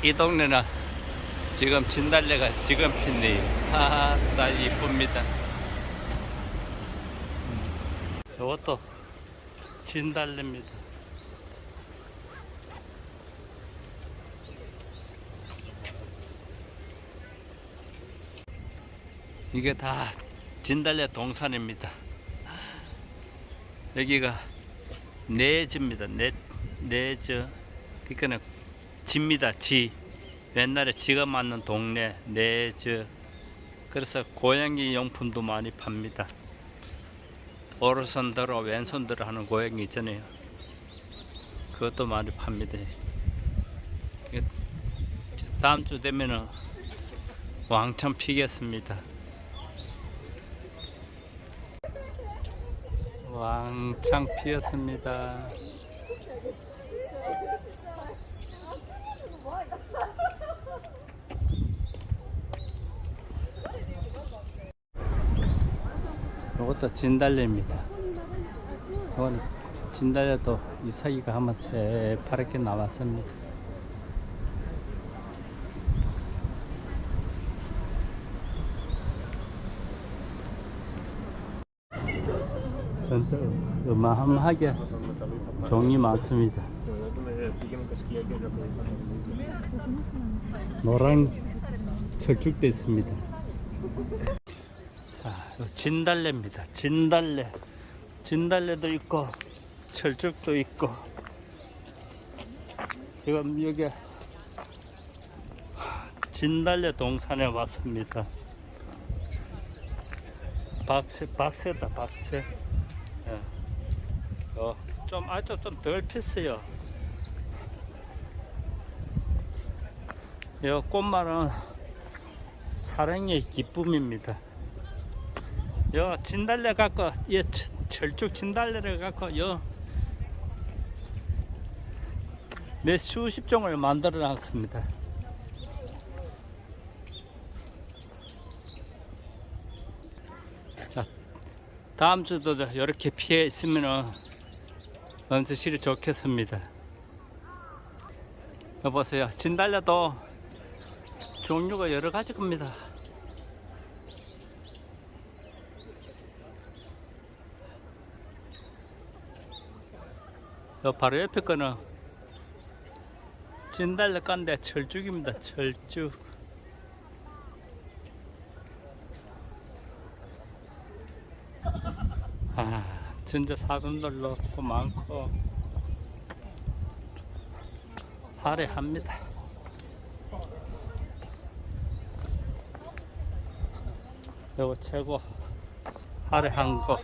이 동네는 지금 진달래가 지금 핀네요. 나 이쁩니다. 음, 이것도 진달래입니다. 이게 다 진달래 동산입니다. 여기가 내지입니다. 내, 내저. 그러니까 는 지입니다. 지. 옛날에 지가 맞는 동네 내저. 그래서 고양이 용품도 많이 팝니다. 오른손들어 왼손들어 하는 고양이 있잖아요. 그것도 많이 팝니다. 다음 주 되면은 왕창 피겠습니다. 왕창 피었습니다. 이것도 진달래입니다. 이거는 진달래도 잎사귀가 한번 새파랗게 나왔습니다. 진짜 어마어마하게 종이 많습니다. 노란 철쭉도 있습니다. 자, 이거 진달래입니다. 진달래. 진달래도 있고, 철쭉도 있고. 지금 여기 진달래 동산에 왔습니다. 박새, 박새다, 박새. 예. 어, 좀, 아주 좀덜 폈어요. 이 꽃말은 사랑의 기쁨입니다. 요 진달래 갖고 이 철쭉 진달래를 갖고 요 몇 수십 종을 만들어 놨습니다. 자, 다음 주도 이렇게 피해 있으면은 실이 좋겠습니다. 여보세요. 진달래도 종류가 여러 가지 겁니다. 요 바로 옆에 거는 진달래 깐데 철쭉입니다. 철쭉. 아, 진짜 사람들도 또 많고 화려합니다. 요거 최고 화려한 거.